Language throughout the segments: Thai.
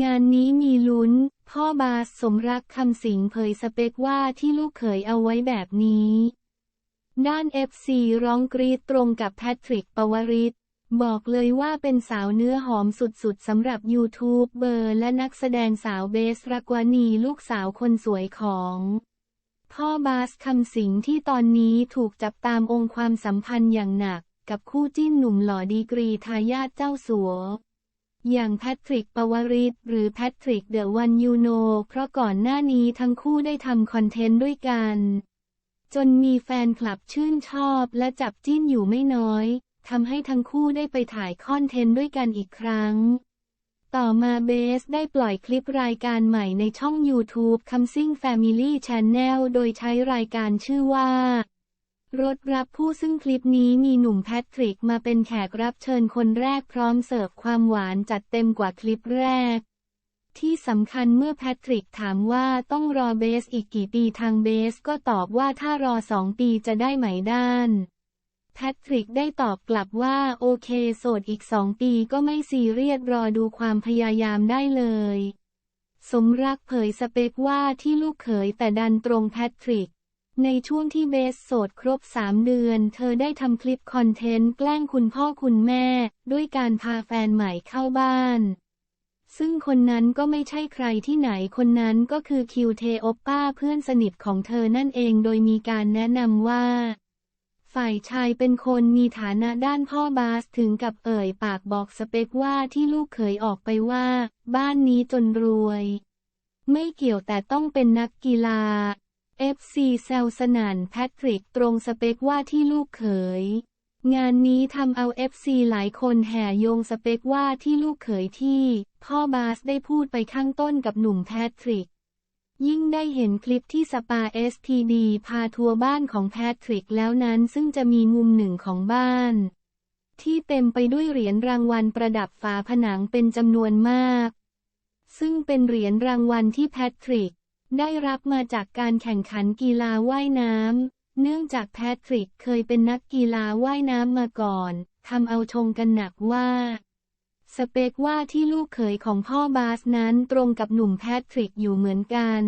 งานนี้มีลุ้น พ่อบาสสมรักคำสิงเผยสเปคว่าที่ลูกเขยเอาไว้แบบนี้ ด้าน FC ร้องกรีดตรงกับแพทริกปวริศบอกเลยว่าเป็นสาวเนื้อหอมสุดๆสำหรับยูทูบเบอร์และนักแสดงสาวเบสรักวานีลูกสาวคนสวยของ พ่อบาสคำสิงที่ตอนนี้ถูกจับตามองค์ความสัมพันธ์อย่างหนัก กับคู่จิ้นหนุ่มหล่อดีกรีทายาทเจ้าสัว อย่างแพทริกปวริศหรือแพทริกเดอะวันยูโนเพราะก่อนหน้านี้ทั้งคู่ได้ทำคอนเทนต์ด้วยกัน จนมีแฟนคลับชื่นชอบและจับจิ้นอยู่ไม่น้อยทำให้ทั้งคู่ได้ไปถ่ายคอนเทนต์ด้วยกันอีกครั้ง ต่อมาเบสได้ปล่อยคลิปรายการใหม่ในช่อง YouTube Coming Family Channel โดยใช้รายการชื่อว่า รถรับผู้ซึ่งคลิปนี้มีหนุ่มแพทริกมาเป็นแขกรับเชิญคนแรกพร้อมเสิร์ฟความหวานจัดเต็มกว่าคลิปแรก ที่สำคัญเมื่อแพทริกถามว่าต้องรอเบสอีกกี่ปีทางเบสก็ตอบว่าถ้ารอสองปีจะได้ไหมด้าน แพทริกได้ตอบกลับว่าโอเคโสดอีกสองปีก็ไม่ซีเรียสรอดูความพยายามได้เลย สมรักเผยสเปคว่าที่ลูกเขยแต่ดันตรงแพทริก ในช่วงที่เบสโสดครบ 3 เดือน เธอได้ทำคลิปคอนเทนต์แกล้งคุณพ่อคุณแม่ ด้วยการพาแฟนใหม่เข้าบ้าน ซึ่งคนนั้นก็ไม่ใช่ใครที่ไหนคนนั้นก็คือคิวเทโอปป้าเพื่อนสนิทของเธอนั่นเองโดยมีการแนะนำว่า ฝ่ายชายเป็นคนมีฐานะด้านพ่อบาสถึงกับเอ่ยปากบอกสเปคว่าที่ลูกเขยออกไปว่า บ้านนี้จนรวย ไม่เกี่ยวแต่ต้องเป็นนักกีฬา FC แซลสนันแพทริกตรงสเปคว่าที่ลูกเขย งานนี้ทำเอา FC หลายคนแห่โยงสเปคว่าที่ลูกเขยที่ พ่อบาสได้พูดไปข้างต้นกับหนุ่มแพทริก ยิ่งได้เห็นคลิปที่สปา STD พาทัวร์บ้านของแพทริกแล้วนั้นซึ่งจะมีมุมหนึ่งของบ้าน ที่เต็มไปด้วยเหรียญรางวัลประดับฝาผนังเป็นจำนวนมาก ซึ่งเป็นเหรียญรางวัลที่แพทริก ได้รับมาจากการแข่งขันกีฬาว่ายน้ำ เนื่องจากแพทริกเคยเป็นนักกีฬาว่ายน้ำมาก่อน ทำเอาชงกันหนักว่า สเปคว่าที่ลูกเขยของพ่อบาสนั้นตรงกับหนุ่มแพทริกอยู่เหมือนกัน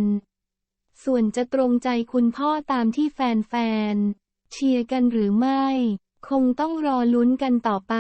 ส่วนจะตรงใจคุณพ่อตามที่แฟนๆ เชียร์กันหรือไม่ คงต้องรอลุ้นกันต่อไป